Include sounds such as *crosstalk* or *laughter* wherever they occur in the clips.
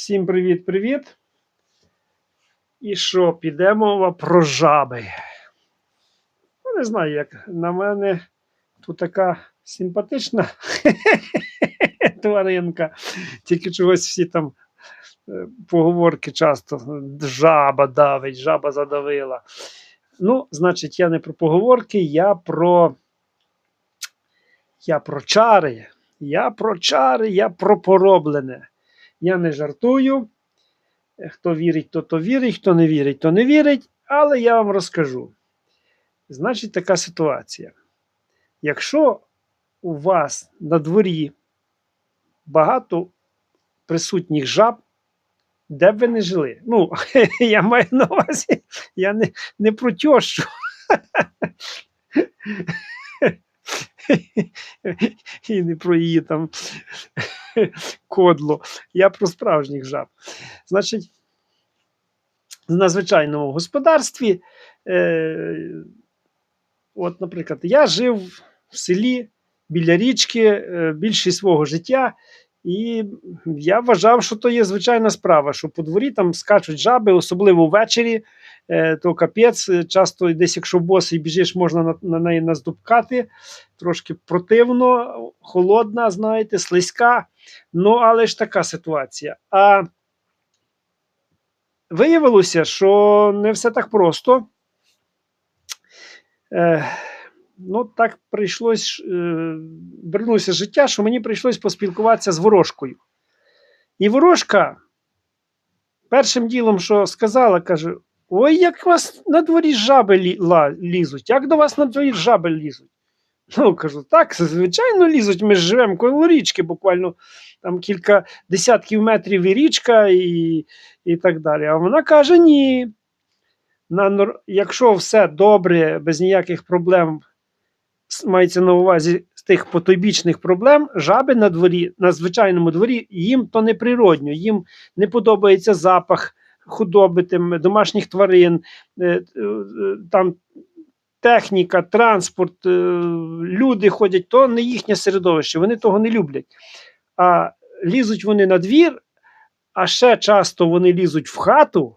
Всім привіт-привіт. І що, піде мова про жаби. Ну, не знаю, як на мене тут така симпатична *laughs* тваринка. Тільки чогось всі там е, поговорки часто. Жаба давить, жаба задавила. Ну, значить, я не про поговорки, я про. Я про чари. Я про чари, я про пороблене. Я не жартую. Хто вірить, то то вірить, хто не вірить, то не вірить. Але я вам розкажу. Значить, така ситуація. Якщо у вас на дворі багато присутніх жаб, де б ви не жили? Ну, *laughs* я маю на увазі, я не, не про тьощу. *laughs* І не про її там *laughs* кодло. Я про справжніх жаб. Значить, на звичайному господарстві, е, от, наприклад, я жив в селі біля річки е, більшість свого життя, і я вважав, що то є звичайна справа, що по дворі там скачуть жаби, особливо ввечері, е, то капець. е, Часто десь, якщо босий біжиш, можна на, на неї наздубкати. Трошки противно, холодна, знаєте, слизька. Ну, але ж така ситуація. А виявилося, що не все так просто. Е, ну, так прийшлось, е, вернулося життя, що мені прийшлось поспілкуватися з ворожкою. І ворожка першим ділом, що сказала, каже: Ой, як вас на дворі жаби лізуть, як до вас на дворі жаби лізуть? Ну, кажу, так, звичайно, лізуть. Ми ж живемо коло річки, буквально там кілька десятків метрів і річка, і, і так далі. А вона каже: ні. На, якщо все добре, без ніяких проблем, мається на увазі з тих потойбічних проблем, жаби на дворі, на звичайному дворі, їм то не природньо, їм не подобається запах худоби, тим, домашніх тварин, е, е, там техніка, транспорт, е, люди ходять, то не їхнє середовище, вони того не люблять. А лізуть вони на двір, а ще часто вони лізуть в хату.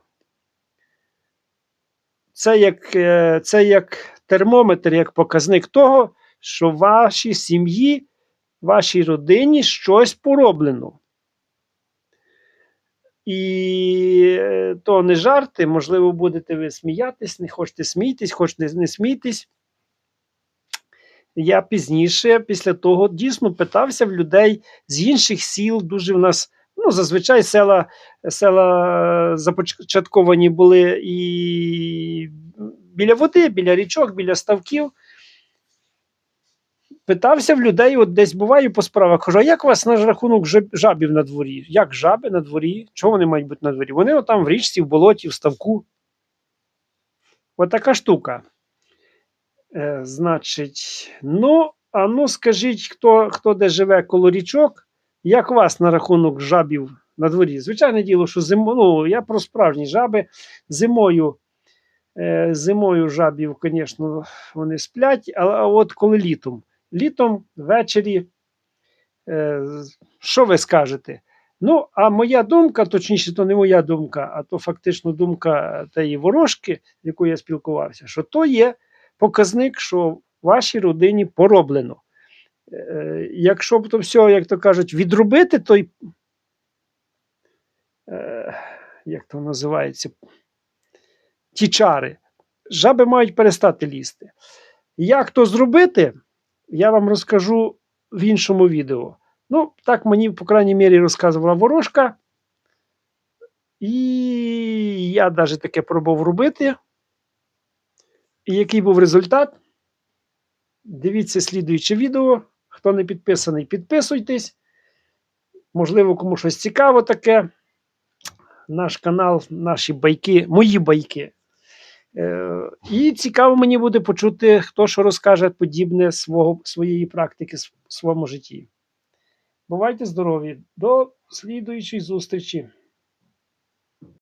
Це як, це як термометр, як показник того, що в вашій сім'ї, вашій родині щось пороблено. І е, то не жарти, можливо, будете ви сміятись, не хочете смійтесь, хочете не смійтесь. Я пізніше, після того, дійсно питався в людей з інших сіл. Дуже в нас, ну, зазвичай села, села започатковані були і біля води, біля річок, біля ставків. Питався в людей, от десь буваю по справах. Кажу, а як у вас на рахунок жабів на дворі? Як жаби на дворі? Чого вони мають бути на дворі? Вони отам в річці, в болоті, в ставку. От штука. Е, значить, ну, а ну скажіть, хто, хто де живе коло річок, як у вас на рахунок жабів на дворі? Звичайне діло, що зимою, ну, я про справжні жаби. Зимою, зимою жабів, звісно, вони сплять, а, а от коли літом. Літом, ввечері, е, що ви скажете? Ну, а моя думка, точніше, то не моя думка, а то фактично думка тієї ворожки, з якою я спілкувався, що то є показник, що вашій родині пороблено. Е, якщо б то все, як то кажуть, відробити, той, е, як то називається, ті чари, жаби мають перестати лізти. Як то зробити, я вам розкажу в іншому відео. Ну, так мені, по крайній мірі, розказувала ворожка. І я навіть таке пробував робити. І який був результат? Дивіться слідуюче відео. Хто не підписаний, підписуйтесь. Можливо, кому щось цікаво таке. Наш канал, наші байки, мої байки. Е, і цікаво мені буде почути, хто що розкаже подібне свого, своєї практики в своєму житті. Бувайте здорові! До слідуючої зустрічі!